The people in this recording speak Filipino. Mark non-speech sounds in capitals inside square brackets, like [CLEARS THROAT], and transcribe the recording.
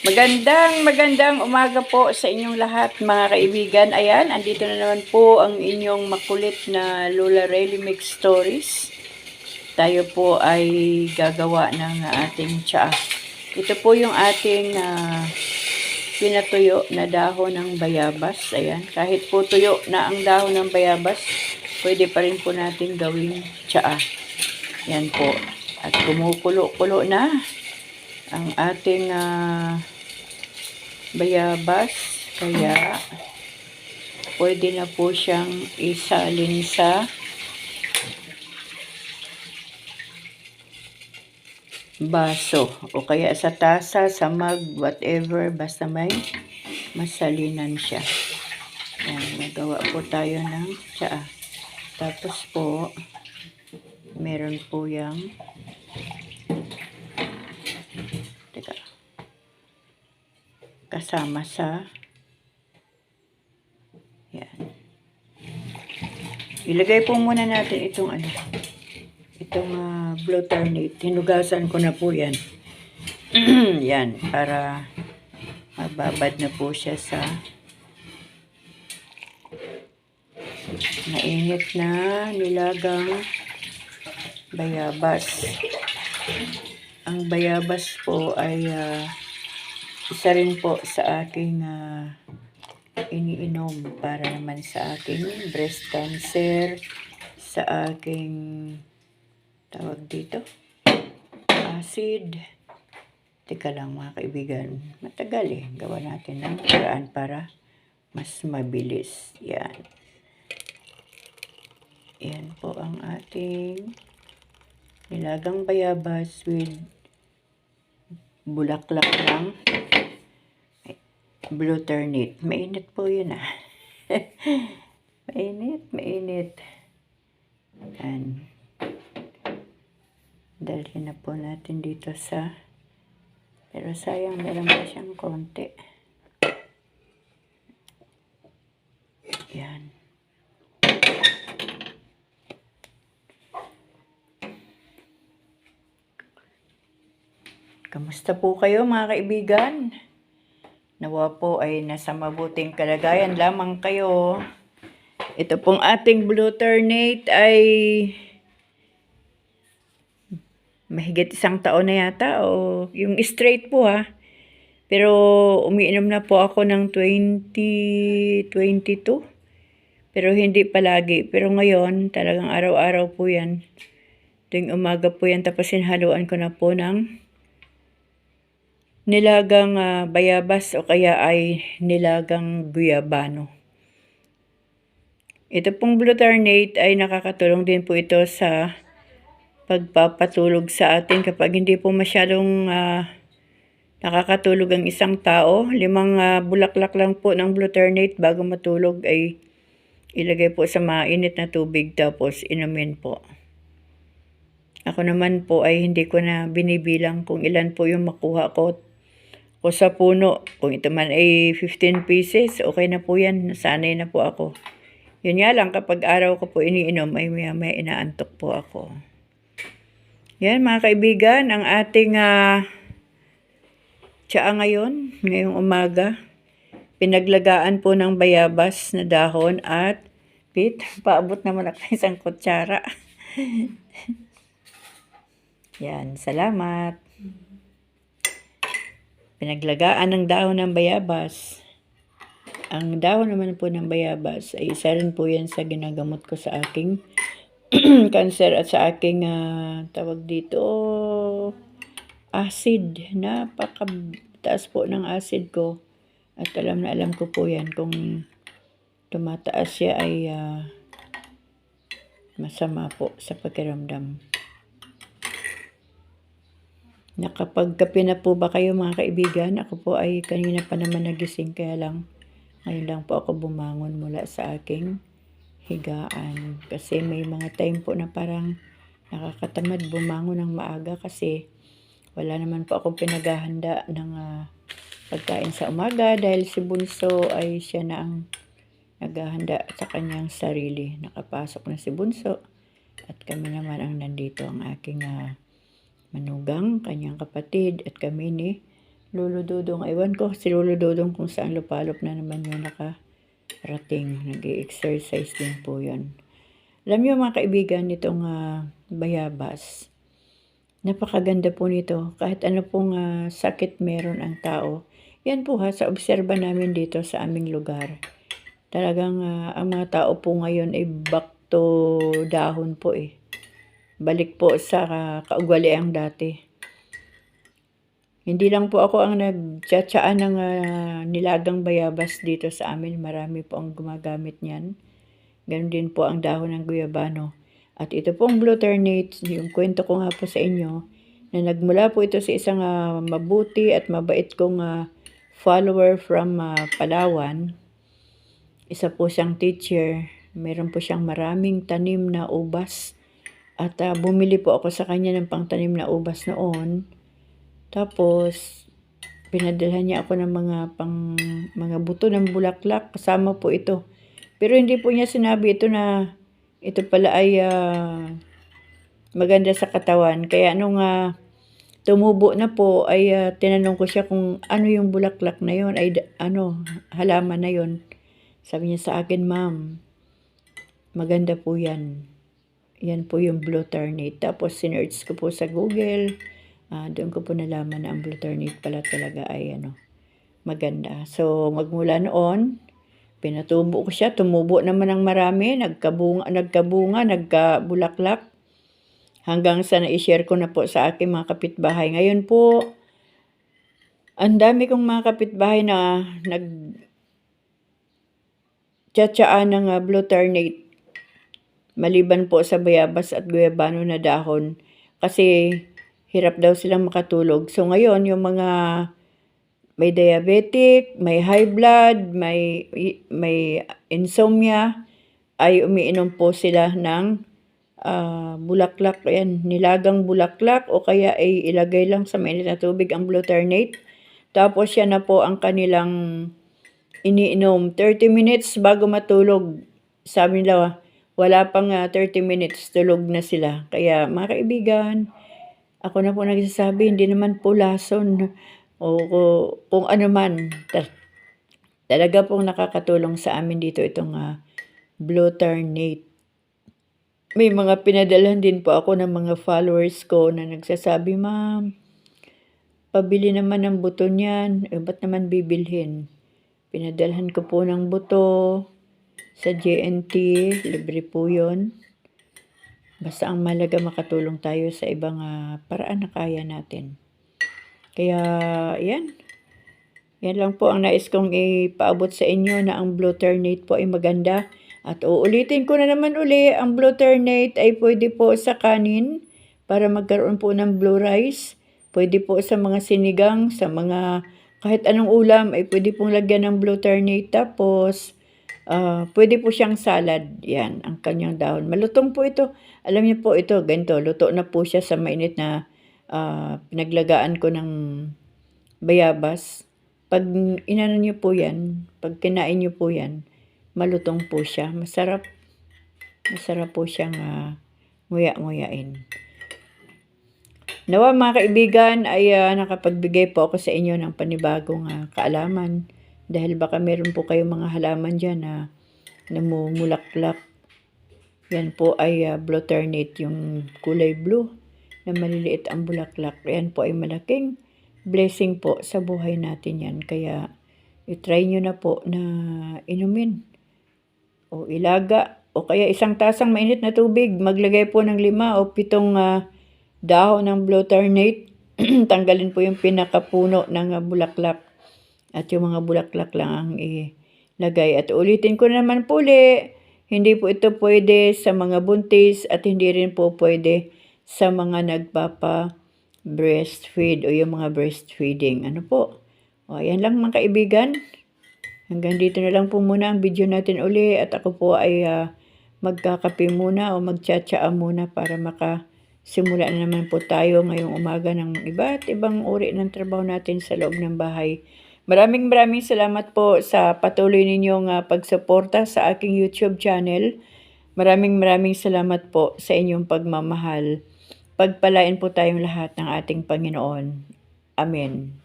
Magandang magandang umaga po sa inyong lahat mga kaibigan. Ayan, andito na naman po ang inyong makulit na Lola Rayleigh Mix Stories. Tayo po ay gagawa ng ating tsaa. Ito po yung ating ah, pinatuyo na dahon ng bayabas. Ayan, kahit po tuyo na ang dahon ng bayabas, pwede pa rin po natin gawing tsaa. Yan po. At kumukulo-kulo na ang ating ah, bayabas. Kaya, pwede na po siyang isalin sa baso o kaya sa tasa, sa mug, whatever, basta may masalinan siya. Yan, nagawa po tayo ng tsaa. Tapos po, meron po yung teka, kasama sa yan. Ilagay po muna natin itong ano, itong uh, blue turnip. Hinugasan ko na po yan. [CLEARS THROAT] yan, para mababad na po siya sa mainit na nilagang bayabas. Ang bayabas po ay ah, isa rin po sa aking ah, iniinom para naman sa aking breast cancer, sa aking tawag dito, acid. Teka lang mga kaibigan, matagal eh. Gawa natin ng paraan para mas mabilis. Yan. Yan po ang ating nilagang bayabas with bulaklak ng blue turnip. Mainit po yun ah. [LAUGHS] mainit, mainit. Yan. Dalhin na po natin dito sa pero sayang meron pa siyang konti. Yan. Kamusta po kayo mga kaibigan? Nawa po ay nasa mabuting kalagayan lamang kayo. Ito pong ating blue ternate ay mahigit isang taon na yata o yung straight po ha. Pero umiinom na po ako ng 2022. Pero hindi palagi. Pero ngayon talagang araw-araw po yan. Tuwing umaga po yan tapos sinhaluan ko na po ng nilagang ah, bayabas o kaya ay nilagang guyabano. Ito pong glutarnate ay nakakatulong din po ito sa pagpapatulog sa atin kapag hindi po masyadong ah, nakakatulog ang isang tao. Limang ah, bulaklak lang po ng glutarnate bago matulog ay ilagay po sa mainit na tubig tapos inumin po. Ako naman po ay hindi ko na binibilang kung ilan po yung makuha ko o sa puno. Kung ito man ay 15 pieces, okay na po yan. Nasanay na po ako. Yun nga lang, kapag araw ko po iniinom, ay may, may inaantok po ako. Yan mga kaibigan, ang ating uh, tsaa ngayon, ngayong umaga. Pinaglagaan po ng bayabas na dahon at pit. [LAUGHS] Paabot naman ako ng isang kutsara. [LAUGHS] Yan, salamat. Pinaglagaan ng dahon ng bayabas. Ang dahon naman po ng bayabas ay isa rin po yan sa ginagamot ko sa aking [CLEARS THROAT] cancer at sa aking ah, tawag dito acid. Napakataas po ng acid ko. At alam na alam ko po yan kung tumataas siya ay ah, masama po sa pakiramdam. Nakapagkape na po ba kayo mga kaibigan? Ako po ay kanina pa naman nagising kaya lang ngayon lang po ako bumangon mula sa aking higaan. Kasi may mga time po na parang nakakatamad bumangon ng maaga kasi wala naman po akong pinaghahanda ng ah, pagkain sa umaga dahil si Bunso ay siya na ang naghahanda sa kanyang sarili. Nakapasok na si Bunso at kami naman ang nandito ang aking ah, manugang, kanyang kapatid at kami ni Lolo Dodong. Ewan ko si Lolo Dodong kung saan lupalop na naman yung nakarating. nag exercise din po yun. Alam niyo mga kaibigan, nitong ah, bayabas, napakaganda po nito. Kahit ano pong ah, sakit meron ang tao. Yan po ha, sa obserba namin dito sa aming lugar. Talagang ah, ang mga tao po ngayon ay back to dahon po eh. Balik po sa uh, kaugaliang dati. Hindi lang po ako ang nagtsatsaan ng ah, nilagang bayabas dito sa amin. Marami po ang gumagamit niyan. Ganon din po ang dahon ng guyabano. At ito pong blue ternate, yung kwento ko nga po sa inyo, na nagmula po ito sa isang ah, mabuti at mabait kong ah, follower from ah, Palawan. Isa po siyang teacher. Meron po siyang maraming tanim na ubas. At ah, bumili po ako sa kanya ng pangtanim na ubas noon. Tapos, pinadalhan niya ako ng mga pang mga buto ng bulaklak kasama po ito. Pero hindi po niya sinabi ito na ito pala ay ah, maganda sa katawan. Kaya nung ah, tumubo na po ay ah, tinanong ko siya kung ano yung bulaklak na yon ay ano halaman na yon. Sabi niya sa akin, "Ma'am, maganda po 'yan." Yan po yung blue ternate. Tapos sinearch ko po sa Google. Ah, doon ko po nalaman na ang blue ternate pala talaga ay ano, maganda. So magmula noon, pinatubo ko siya, tumubo naman ng marami, nagkabunga, nagkabunga, nagkabulaklak. Hanggang sa na-share ko na po sa aking mga kapitbahay. Ngayon po, ang dami kong mga kapitbahay na nag tsatsaan ng ah, blue ternate maliban po sa bayabas at guyabano na dahon kasi hirap daw silang makatulog. So ngayon, yung mga may diabetic, may high blood, may may insomnia ay umiinom po sila ng ah, bulaklak, ayan, nilagang bulaklak o kaya ay ilagay lang sa mainit na tubig ang bluternate. Tapos yan na po ang kanilang iniinom 30 minutes bago matulog. Sabi nila, wala pang ah, 30 minutes tulog na sila. Kaya mga kaibigan, ako na po nagsasabi, hindi naman po lason o o- kung ano man. Ta- talaga pong nakakatulong sa amin dito itong uh, Bluternate. May mga pinadalhan din po ako ng mga followers ko na nagsasabi, Ma'am, pabili naman ng buto niyan. Eh, ba't naman bibilhin? Pinadalhan ko po ng buto sa JNT. Libre po yun. Basta ang malaga makatulong tayo sa ibang ah, paraan na kaya natin. Kaya, yan. Yan lang po ang nais kong ipaabot sa inyo na ang blue ternate po ay maganda. At uulitin ko na naman uli, ang blue ternate ay pwede po sa kanin para magkaroon po ng blue rice. Pwede po sa mga sinigang, sa mga kahit anong ulam ay pwede pong lagyan ng blue ternate. Tapos, ah, pwede po siyang salad. Yan, ang kanyang dahon. Malutong po ito. Alam niyo po ito, ganito. Luto na po siya sa mainit na ah, pinaglagaan ko ng bayabas. Pag inano niyo po yan, pag kinain niyo po yan, malutong po siya. Masarap. Masarap po siyang ah, nguya-nguyain. Nawa mga kaibigan ay ah, nakapagbigay po ako sa inyo ng panibagong ah, kaalaman. Dahil baka meron po kayong mga halaman dyan na namumulaklak. Yan po ay uh, bluternate, yung kulay blue na maliliit ang bulaklak. Yan po ay malaking blessing po sa buhay natin yan. Kaya itry nyo na po na inumin o ilaga o kaya isang tasang mainit na tubig. Maglagay po ng lima o pitong ah, dahon ng bluternate. [CLEARS THROAT] Tanggalin po yung pinakapuno ng ah, bulaklak. At yung mga bulaklak lang ang ilagay. At ulitin ko naman po uli, hindi po ito pwede sa mga buntis at hindi rin po pwede sa mga nagpapa breastfeed o yung mga breastfeeding. Ano po? O, ayan lang mga kaibigan. Hanggang dito na lang po muna ang video natin uli at ako po ay ah, magkakape muna o magtsatsaa muna para makasimula na naman po tayo ngayong umaga ng iba't ibang uri ng trabaho natin sa loob ng bahay. Maraming maraming salamat po sa patuloy ninyong uh, pagsuporta sa aking YouTube channel. Maraming maraming salamat po sa inyong pagmamahal. Pagpalain po tayong lahat ng ating Panginoon. Amen.